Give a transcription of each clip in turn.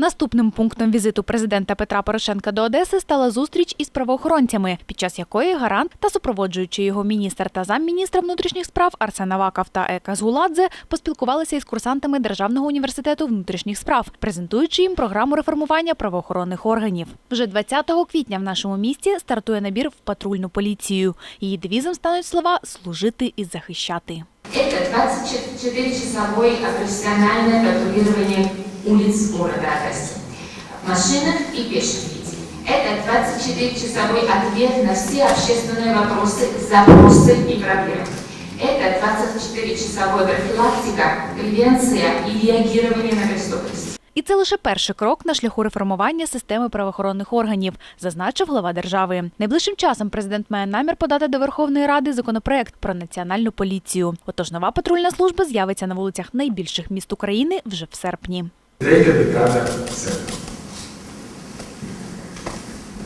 Наступним пунктом візиту президента Петра Порошенка до Одеси стала зустріч із правоохоронцями, під час якої гарант та супроводжуючи його міністр та замміністра внутрішніх справ Арсен Аваков та Ека Згуладзе поспілкувалися із курсантами Державного університету внутрішніх справ, презентуючи їм програму реформування правоохоронних органів. Вже 20 квітня в нашому місті стартує набір в патрульну поліцію. Її девізом стануть слова служити і захищати. Это 24-часовое профессиональное патрулирование улиц города Одессы. В машинах и пешем виде. Это 24-часовой ответ на все общественные вопросы, запросы и проблемы. Это 24-часовая профилактика, превенция и реагирование на преступность. І це лише перший крок на шляху реформування системи правоохоронних органів, зазначив глава держави. Найближчим часом президент має намір подати до Верховної Ради законопроект про національну поліцію. Отож, нова патрульна служба з'явиться на вулицях найбільших міст України вже в серпні. Третя декада серпня.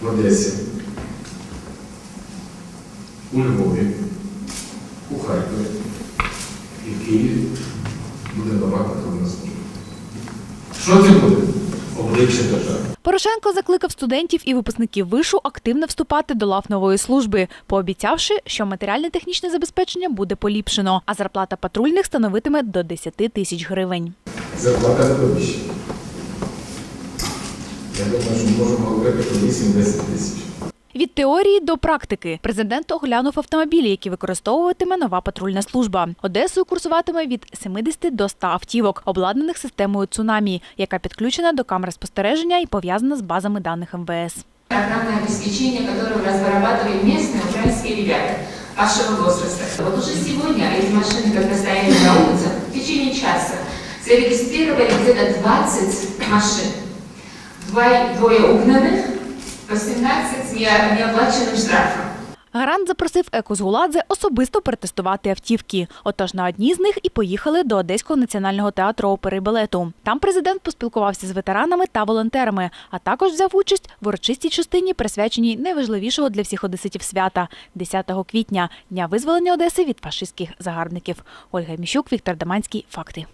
В Одесі, у Львові, у Харкові і в Києві буде нова патрульна служба. Що це буде? Обличчя держави. Порошенко закликав студентів і випускників вишу активно вступати до лав нової служби, пообіцявши, що матеріальне технічне забезпечення буде поліпшено, а зарплата патрульних становитиме до 10 тисяч гривень Зарплата завищена. Я думаю, що можемо говорити про 8-10 тисяч. Від теорії до практики президент оглянув автомобілі, які використовуватиме нова патрульна служба. Одесою курсуватиме від 70 до 100 автівок, обладнаних системою цунамі, яка підключена до камер спостереження і пов'язана з базами даних МВС. Программное обеспечение, которое разрабатывали местные украинские ребята вашего возраста. Вот уже сегодня эти машины, когда стояли на зарегистрировали где-то 20 машин. Двое, двое угнанных, 18 с неоплаченным штрафом. Гарант запросив Еку Згуладзе особисто перетестувати автівки. Отож, на одній з них і поїхали до Одеського національного театру опери і балету. Там президент поспілкувався з ветеранами та волонтерами, а також взяв участь в урочистій частині, присвяченій найважливішого для всіх одеситів свята 10 квітня, дня визволення Одеси від фашистських загарбників. Ольга Міщук, Віктор Даманський. Факти.